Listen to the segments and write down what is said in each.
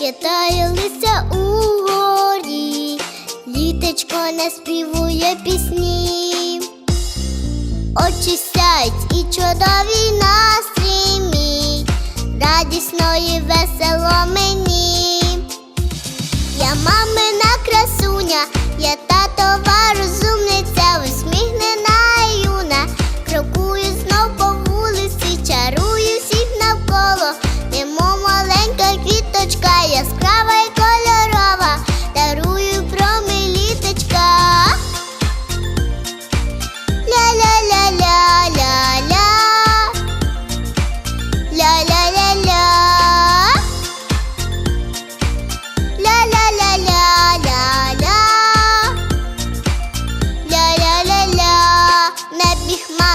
розквітає листя у горі, літечко наспівує пісні, очі сяють і чудовий настрій мій, радісно і весело мені. Я мамина красуня, я татова розумниця,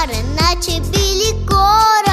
хмари, наче білі кораблі.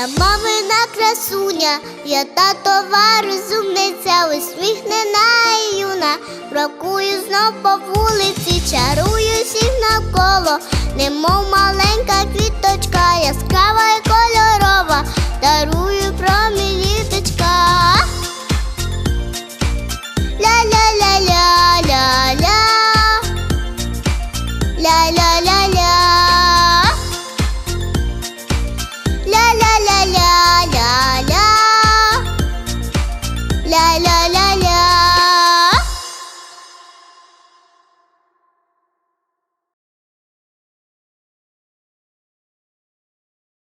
Я мамина красуня, я татова розумниця, усміхнена і юна, Рокую знов по вулиці, чарую всіх навколо, немов маленька квіточка, яскрава